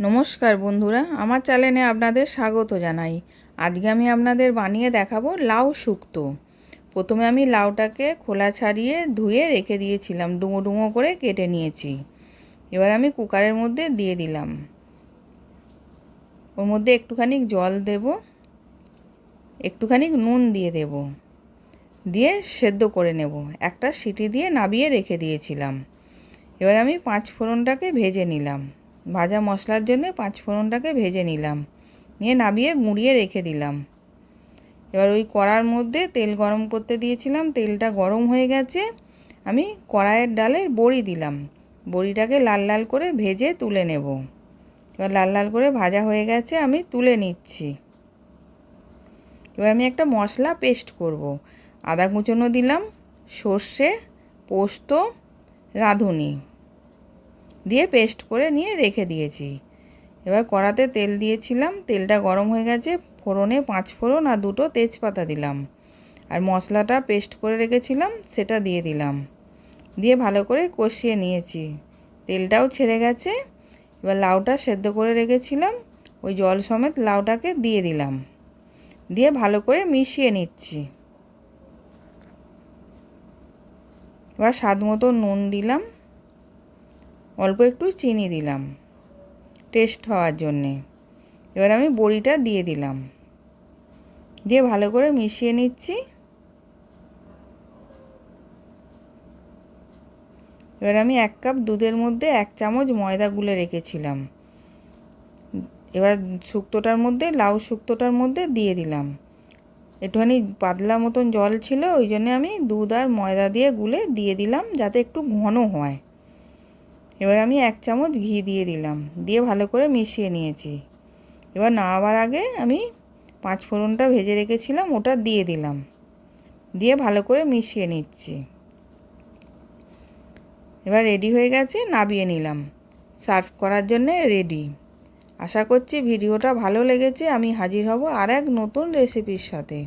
নমস্কার বন্ধুরা, আমার চ্যানেলে আপনাদের স্বাগত জানাই। আজকে আমি আপনাদের বানিয়ে দেখাবো লাউ শুক্তো। প্রথমে আমি লাউটাকে খোলা ছাড়িয়ে ধুয়ে রেখে দিয়েছিলাম ডুঙো ডুঙো করে কেটে নিয়েছি। এবার আমি কুকারের মধ্যে দিয়ে দিলাম। ওর মধ্যে একটুখানি জল দেব, একটুখানি নুন দিয়ে দেব, দিয়ে সেদ্ধ করে নেব। একটা সিটি দিয়ে নাবিয়ে রেখে দিয়েছিলাম। এবার আমি পাঁচ ফোড়নটাকে ভেজে নিলাম। ভাজা মশলার জন্য পাঁচ ফোড়নটাকে ভেজে নিলাম। নিয়ে নাবিয়ে গুঁড়িয়ে রেখে দিলাম। এবার ওই কড়ার মধ্যে তেল গরম করতে দিয়েছিলাম। তেলটা গরম হয়ে গেছে। আমি কড়াইয়ের ডালের বড়ি দিলাম। বড়িটাকে লাল লাল করে ভেজে তুলে নেব। এবার লাল লাল করে ভাজা হয়ে গেছে, আমি তুলে নিচ্ছি। এবার আমি একটা মশলা পেস্ট করব। আদা কুচনো দিলাম, সর্ষে, পোস্ত, রাঁধুনি। দিয়ে পেস্ট করে নিয়ে রেখে দিয়েছি। এবার কড়াতে তেল দিয়েছিলাম, তেলটা গরম হয়ে গেছে, ফোড়নে পাঁচ ফোড়ন আর দুটো তেজপাতা দিলাম। আর মশলাটা পেস্ট করে রেখেছিলাম, সেটা দিয়ে দিলাম। দিয়ে ভালো করে কষিয়ে নিয়েছি। তেলটাও ছেড়ে গেছে, এবার লাউটা সেদ্ধ করে রেখেছিলাম, ওই জল সমেত লাউটাকে দিয়ে দিলাম। দিয়ে ভালো করে মিশিয়ে নিচ্ছি। এবার স্বাদ মতো নুন দিলাম। অল্প একটু চিনি দিলাম টেস্ট হওয়ার জন্যে। এবার আমি বড়িটা দিয়ে দিলাম। দিয়ে ভালো করে মিশিয়ে নিচ্ছি। এবার আমি এক কাপ দুধের মধ্যে এক চামচ ময়দা গুলে রেখেছিলাম। এবার শুক্তোটার মধ্যে, লাউ শুক্তোটার মধ্যে দিয়ে দিলাম। একটুখানি পাতলা মতন জল ছিল, ওই জন্যে আমি দুধ আর ময়দা দিয়ে গুলে দিয়ে দিলাম, যাতে একটু ঘন হয়। এবার আমি এক চামচ ঘি দিয়ে দিলাম, দিয়ে ভালো করে মিশিয়ে নিয়েছি। এবার নামাবার আগে আমি পাঁচ ফোড়নটা ভেজে রেখেছিলাম, ওটা দিয়ে দিলাম। দিয়ে ভালো করে মিশিয়ে নিচ্ছি। এবার রেডি হয়ে গেছে, নাবিয়ে নিলাম। সার্ভ করার জন্যে রেডি আশা করছি ভিডিওটা ভালো লেগেছে, আমি হাজির হব আর এক নতুন রেসিপির সাথে।